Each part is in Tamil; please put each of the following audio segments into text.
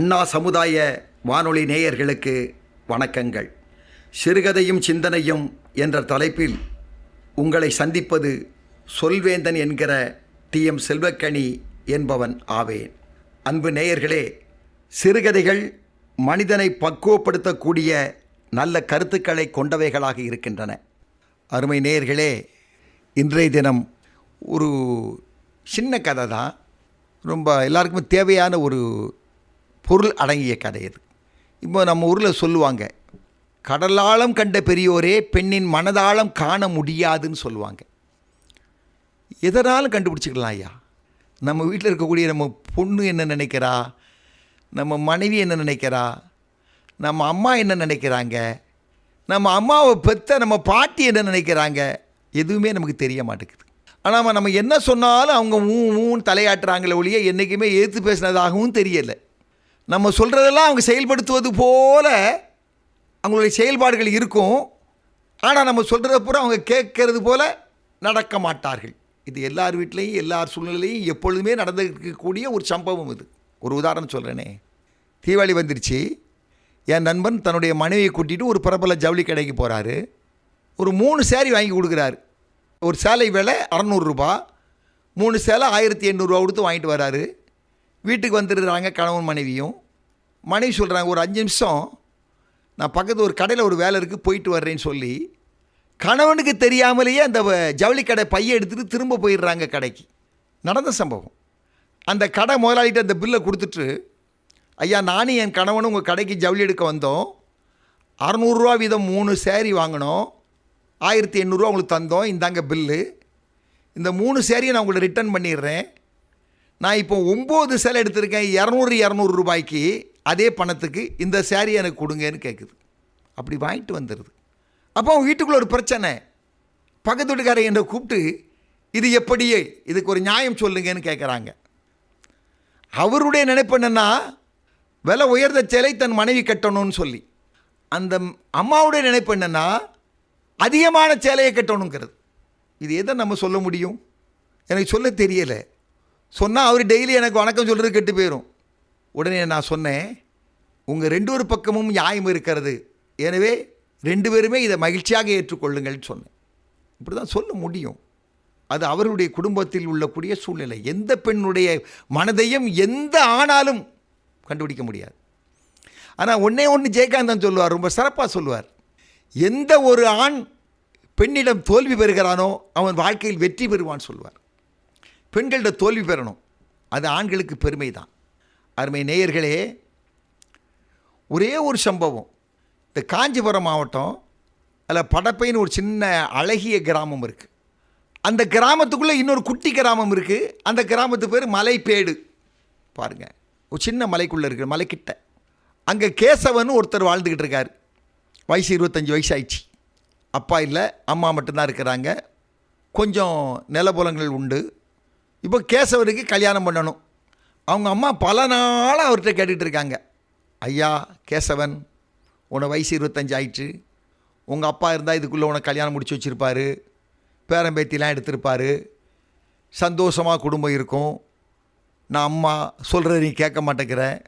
அண்ணா சமுதாய வானொலி நேயர்களுக்கு வணக்கங்கள். சிறுகதையும் சிந்தனையும் என்ற தலைப்பில் உங்களை சந்திப்பது சொல்வேந்தன் என்கிற டி. எம். செல்வக்கணி என்பவன் ஆவேன். அன்பு நேயர்களே சிறுகதைகள் மனிதனை பக்குவப்படுத்தக்கூடிய நல்ல கருத்துக்களை கொண்டவைகளாக இருக்கின்றன. அருமை நேயர்களே இன்றைய தினம் ஒரு சின்ன கதை தான் ரொம்ப எல்லாருக்குமே தேவையான ஒரு பொருள் அடங்கிய கதை இது இப்போ நம்ம ஊரில் சொல்லுவாங்க கடலாளம் கண்ட பெரியோரே பெண்ணின் மனதாழம் காண முடியாதுன்னு சொல்லுவாங்க. எதனாலும் கண்டுபிடிச்சிக்கலாம் ஐயா. நம்ம வீட்டில் இருக்கக்கூடிய நம்ம பொண்ணு என்ன நினைக்கிறா? நம்ம மனைவி என்ன நினைக்கிறா? நம்ம அம்மா என்ன நினைக்கிறாங்க? நம்ம அம்மாவை பெற்ற நம்ம பாட்டி என்ன நினைக்கிறாங்க? எதுவுமே நமக்கு தெரிய மாட்டேங்குது. ஆனால் நம்ம என்ன சொன்னாலும் அவங்க ஊ ஊன்னு தலையாட்டுறாங்களே ஒழிய என்றைக்குமே ஏற்று பேசினதாகவும் தெரியலை. நம்ம சொல்கிறதெல்லாம் அவங்க செயல்படுத்துவது போல அவங்களுடைய செயல்பாடுகள் இருக்கும். ஆனால் நம்ம சொல்கிறத பூரா அவங்க கேட்கறது போல நடக்க மாட்டார்கள். இது எல்லார் வீட்லேயும் எல்லார் சூழ்நிலையும் எப்பொழுதுமே நடந்திருக்கக்கூடிய ஒரு சம்பவம் இது. ஒரு உதாரணம் சொல்கிறேனே தீபாவளி வந்துருச்சு. என் நண்பன் தன்னுடைய மனைவியை கூட்டிகிட்டு ஒரு பிரபல ஜவுளி கடைக்கு போகிறாரு ஒரு மூணு சேரீ வாங்கி கொடுக்குறாரு. ஒரு சேலை விலை அறநூறுரூபா மூணு சேலை ஆயிரத்தி எண்ணூறுரூவா கொடுத்து வாங்கிட்டு வராரு. வீட்டுக்கு வந்துடுறாங்க கணவன் மனைவியும். மனைவி சொல்கிறாங்க ஒரு அஞ்சு நிமிஷம். நான் பக்கத்து ஒரு கடையில் ஒரு வேலை இருக்குது போயிட்டு வர்றேன்னு சொல்லி கணவனுக்கு தெரியாமலேயே அந்த வ- ஜவுளி கடை பையை எடுத்துகிட்டு திரும்ப போயிடுறாங்க கடைக்கு. நடந்த சம்பவம். அந்த கடை முதலாளிகிட்ட அந்த பில்லை கொடுத்துட்டு ஐயா நானும் என் கணவனும் உங்கள் கடைக்கு ஜவுளி எடுக்க வந்தோம். அறநூறுரூவா வீதம் மூணு சேரீ வாங்கினோம். ஆயிரத்தி எண்ணூறுரூவா உங்களுக்கு தந்தோம். இந்தாங்க பில்லு. இந்த மூணு சேரீயை நான் உங்களை ரிட்டர்ன் பண்ணிடுறேன். நான் இப்போ ஒம்பது சேலை எடுத்திருக்கேன் இரநூறு இரநூறு ரூபாய்க்கு அதே பணத்துக்கு இந்த சேரீ எனக்கு கொடுங்கன்னு கேட்குது அப்படி வாங்கிட்டு வந்துடுது அப்போ அவங்க வீட்டுக்குள்ளே ஒரு பிரச்சனை. பக்கத்து வீட்டுக்காரை என்னை கூப்பிட்டு இது எப்படியே இதுக்கு ஒரு நியாயம் சொல்லுங்கன்னு கேட்குறாங்க அவருடைய நினைப்பு என்னன்னா விலை உயர்ந்த சேலை தன் மனைவி கட்டணும்னு சொல்லி. அந்த அம்மாவுடைய நினைப்பு என்னன்னா அதிகமான சேலையை கட்டணுங்கிறது. இது எதை நம்ம சொல்ல முடியும்? எனக்கு சொல்ல தெரியலை. சொன்னால் அவர் டெய்லி எனக்கு வணக்கம் சொல்கிறது கெட்டு போயிடும் உடனே நான் சொன்னேன் உங்கள் ரெண்டு ஒரு பக்கமும் நியாயம் இருக்கிறது. எனவே ரெண்டு பேருமே இதை மகிழ்ச்சியாக ஏற்றுக்கொள்ளுங்கள்னு சொன்னேன். இப்படி தான் சொல்ல முடியும். அது அவருடைய குடும்பத்தில் உள்ளக்கூடிய சூழ்நிலை. எந்த பெண்ணுடைய மனதையும் எந்த ஆணாலும் கண்டுபிடிக்க முடியாது. ஆனால் ஒன்றே ஒன்று ஜெயகாந்தன் சொல்லுவார் ரொம்ப சிறப்பாக சொல்லுவார். எந்த ஒரு ஆண் பெண்ணிடம் தோல்வி பெறுகிறானோ அவன் வாழ்க்கையில் வெற்றி பெறுவான்னு சொல்லுவார். பெண்கள்கிட்ட தோல்வி பெறணும். அது ஆண்களுக்கு பெருமை தான் அருமை நேயர்களே ஒரே ஒரு சம்பவம். இந்த காஞ்சிபுரம் மாவட்டம் அதில் படப்பைன்னு ஒரு சின்ன அழகிய கிராமம் இருக்குது அந்த கிராமத்துக்குள்ளே இன்னொரு குட்டி கிராமம் இருக்குது அந்த கிராமத்து பேர் மலைப்பேடு. பாருங்கள் ஒரு சின்ன மலைக்குள்ளே இருக்கிற மலைக்கிட்ட. அங்கே கேசவன் ஒருத்தர் வாழ்ந்துக்கிட்டு இருக்கார். வயசு இருபத்தஞ்சி வயசு ஆயிடுச்சு அப்பா இல்லை அம்மா மட்டும்தான் இருக்கிறாங்க. கொஞ்சம் நிலபுலங்கள் உண்டு. இப்போ கேசவனுக்கு கல்யாணம் பண்ணணும். அவங்க அம்மா பல நாளாக அவர்கிட்ட கேட்டுட்டு இருக்காங்க. ஐயா கேசவன் உன வயசு இருபத்தஞ்சு ஆயிடுச்சு. உங்கள் அப்பா இருந்தால் இதுக்குள்ளே உனக்கு கல்யாணம் முடிச்சு வச்சுருப்பாரு. பேரம்பேத்திலாம் எடுத்திருப்பார். சந்தோஷமாக குடும்பம் இருக்கும். நான் அம்மா சொல்கிறத நீ கேட்க மாட்டேங்கிற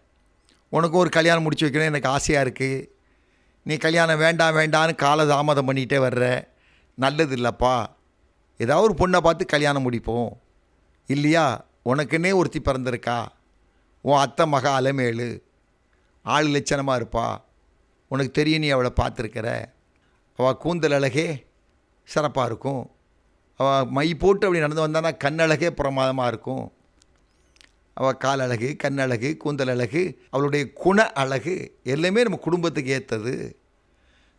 உனக்கும் ஒரு கல்யாணம் முடிச்சு வைக்கணும் எனக்கு ஆசையாக இருக்குது நீ கல்யாணம் வேண்டாம் வேண்டான்னு கால தாமதம் பண்ணிகிட்டே வர்ற. நல்லது இல்லைப்பா. ஏதாவது ஒரு பொண்ணை பார்த்து கல்யாணம் முடிப்போம். இல்லையா? உனக்குன்னே ஒருத்தி பிறந்திருக்கா? உன் அத்தை மக அலமேலு. ஆள் லட்சணமாக இருப்பா. உனக்கு தெரியும் நீ அவளை பார்த்துருக்கிற. அவள் கூந்தல் அழகே சிறப்பாக இருக்கும். அவள் மை போட்டு அப்படி நடந்து வந்தானா கண்ணழகே பிரமாதமாக இருக்கும். அவள் கால் அழகு கண்ணழகு கூந்தல் அழகு அவளுடைய குண அழகு எல்லாமே நம்ம குடும்பத்துக்கு ஏற்றது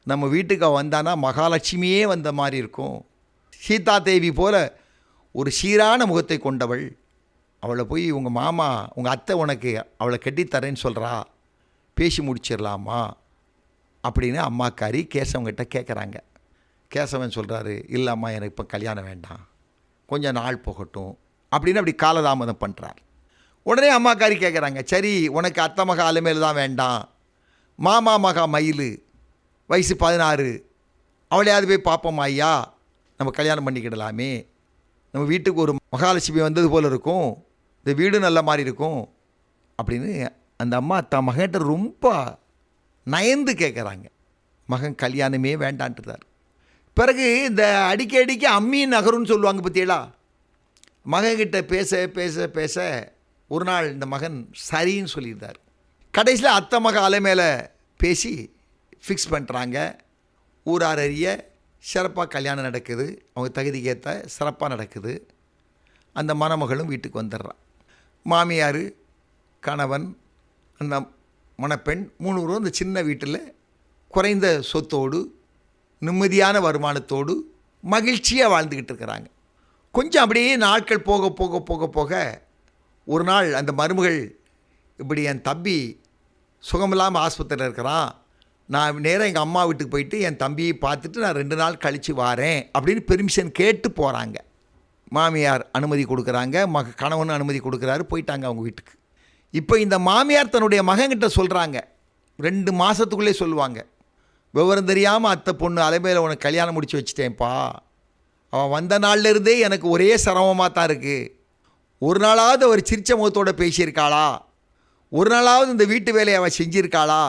நம்ம வீட்டுக்கு அவள் வந்தானா மகாலட்சுமியே வந்த மாதிரி இருக்கும். சீதா தேவி போல ஒரு சீரான முகத்தை கொண்டவள். அவளை போய் உங்கள் மாமா உங்கள் அத்தை உனக்கு அவளை கட்டித்தரேன்னு சொல்கிறா பேசி முடிச்சிடலாமா அப்படின்னு அம்மாக்காரி கேசவங்கிட்ட கேட்குறாங்க கேசவன் சொல்கிறாரு இல்லைம்மா எனக்கு இப்போ கல்யாணம் வேண்டாம். கொஞ்சம் நாள் போகட்டும். அப்படின்னு அப்படி காலதாமதம் பண்ணுறார் உடனே அம்மாக்காரி கேட்குறாங்க சரி உனக்கு அத்தை மகா அலுமையில் தான் வேண்டாம். மாமா மகா மயில் வயசு பதினாறு. அவளையாவது போய் பார்ப்போமா ஐயா? நம்ம கல்யாணம் பண்ணிக்கிடலாமே. நம்ம வீட்டுக்கு ஒரு மகாலட்சுமி வந்தது போல் இருக்கும். இந்த வீடு நல்ல மாதிரி இருக்கும். அப்படின்னு அந்த அம்மா தன் மகன்கிட்ட ரொம்ப நயந்து கேட்குறாங்க மகன் கல்யாணமே வேண்டான்ட்டுதார் பிறகு இந்த அடிக்க அடிக்க அம்மி நகரும்னு சொல்லுவாங்க பற்றியலா மகன்கிட்ட பேச பேச பேச ஒரு நாள் இந்த மகன் சரின்னு சொல்லியிருந்தார். கடைசியில் அத்தை மக அலை மேலே பேசி ஃபிக்ஸ் பண்ணுறாங்க ஊரார் அறிய சிறப்பாக கல்யாணம் நடக்குது. அவங்க தகுதிக்கேற்ற சிறப்பாக நடக்குது. அந்த மணமகளும் வீட்டுக்கு வந்துடுறான். மாமியார் கணவன் அந்த மணப்பெண் மூணு பேரும் அந்த சின்ன வீட்டில் குறைந்த சொத்தோடு நிம்மதியான வருமானத்தோடு மகிழ்ச்சியாக வாழ்ந்துக்கிட்டு இருக்கிறாங்க. கொஞ்சம் அப்படியே நாட்கள் போக போக போக போக ஒரு நாள் அந்த மருமகள் இப்படி என் தம்பி சுகமில்லாமல் ஆஸ்பத்திரியில் இருக்கிறான். நான் நேராக எங்கள் அம்மா வீட்டுக்கு போயிட்டு என் தம்பியை பார்த்துட்டு நான் ரெண்டு நாள் கழித்து வாரேன் அப்படின்னு பெர்மிஷன் கேட்டு போகிறாங்க மாமியார் அனுமதி கொடுக்குறாங்க மக கணவன் அனுமதி கொடுக்குறாரு போயிட்டாங்க அவங்க வீட்டுக்கு. இப்போ இந்த மாமியார் தன்னுடைய மகன்கிட்ட சொல்கிறாங்க ரெண்டு மாதத்துக்குள்ளே சொல்லுவாங்க. விவரம் தெரியாமல் அத்தை பொண்ணு அலைமையில் உனக்கு கல்யாணம் முடிச்சு வச்சுட்டேன்ப்பா. அவன் வந்த நாள்லேருந்தே எனக்கு ஒரே சிரமமாக தான் இருக்குது ஒரு நாளாவது அவர் சிரிச்ச முகத்தோடு பேசியிருக்காளா? ஒரு நாளாவது இந்த வீட்டு வேலையை அவன் செஞ்சிருக்காளா?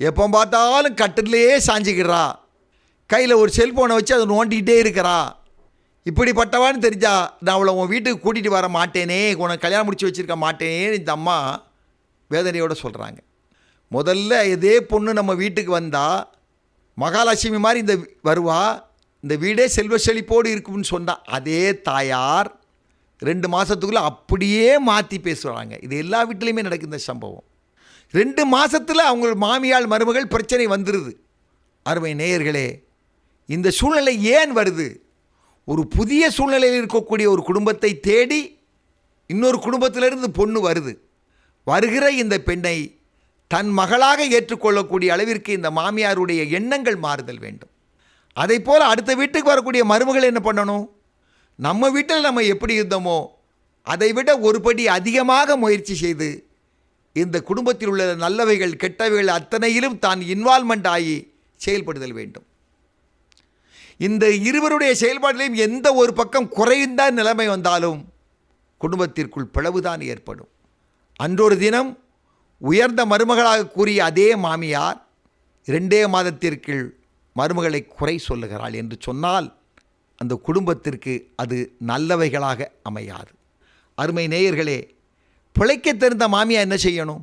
எப்போ பார்த்தாலும் கட்டிலேயே சாஞ்சிக்கிறா. கையில் ஒரு செல்ஃபோனை வச்சு அதை நோண்டிக்கிட்டே இருக்கிறா. இப்படிப்பட்டவான்னு தெரிஞ்சா நான் அவளை உன் வீட்டுக்கு கூட்டிகிட்டு வர மாட்டேனே உனக்கு கல்யாணம் முடிச்சு வச்சுருக்க மாட்டேனேன்னு இந்த அம்மா வேதனையோடு சொல்கிறாங்க முதல்ல இதே பொண்ணு நம்ம வீட்டுக்கு வந்தால் மகாலட்சுமி மாதிரி இந்த வருவா இந்த வீடே செல்வ செழிப்போடு இருக்கும்னு சொன்னால் அதே தாயார் ரெண்டு மாதத்துக்குள்ளே அப்படியே மாற்றி பேசுகிறாங்க இது எல்லா வீட்லேயுமே நடக்கும் இந்த சம்பவம். ரெண்டு மாதத்தில் அவங்க மாமியால் மருமகள் பிரச்சனை வந்துடுது அருமை நேயர்களே இந்த சூழ்நிலை ஏன் வருது? ஒரு புதிய சூழ்நிலையில் இருக்கக்கூடிய ஒரு குடும்பத்தை தேடி இன்னொரு குடும்பத்திலிருந்து பொண்ணு வருது. வருகிற இந்த பெண்ணை தன் மகளாக ஏற்றுக்கொள்ளக்கூடிய அளவிற்கு இந்த மாமியாருடைய எண்ணங்கள் மாறுதல் வேண்டும். அதை போல் அடுத்த வீட்டுக்கு வரக்கூடிய மருமகள் என்ன பண்ணணும்? நம்ம வீட்டில் நம்ம எப்படி இருந்தோமோ அதை விட ஒரு படி அதிகமாக முயற்சி செய்து இந்த குடும்பத்தில் உள்ள நல்லவைகள் கெட்டவைகள் அத்தனையிலும் தான் இன்வால்மெண்ட் ஆகி செயல்படுதல் வேண்டும். இந்த இருவருடைய செயல்பாட்டிலையும் எந்த ஒரு பக்கம் குறைந்த நிலைமை வந்தாலும் குடும்பத்திற்குள் பிளவுதான் ஏற்படும். அன்றொரு தினம் உயர்ந்த மருமகளாக கூறிய அதே மாமியார் இரண்டே மாதத்திற்குள் மருமகளை குறை சொல்லுகிறாள் என்று சொன்னால் அந்த குடும்பத்திற்கு அது நல்லவைகளாக அமையாது. அருமை நேயர்களே பிழைக்க தெரிந்த மாமியார் என்ன செய்யணும்?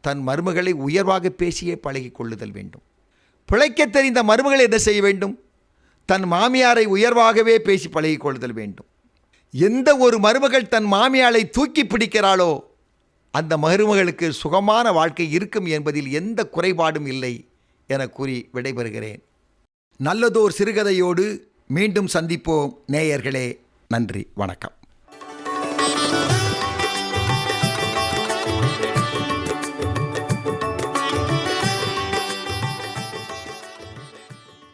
தன் மருமகளை உயர்வாக பேசியே பழகி கொள்ளுதல் வேண்டும். பிழைக்க தெரிந்த மருமகள் என்ன செய்ய வேண்டும்? தன் மாமியாரை உயர்வாகவே பேசி பழகி கொள்ளுதல் வேண்டும். எந்த ஒரு மருமகள் தன் மாமியாரை தூக்கி பிடிக்கிறாளோ அந்த மருமகளுக்கு சுகமான வாழ்க்கை இருக்கும் என்பதில் எந்த குறைபாடும் இல்லை என கூறி விடைபெறுகிறேன். நல்லதோர் சிறுகதையோடு மீண்டும் சந்திப்போம். நேயர்களே நன்றி வணக்கம்.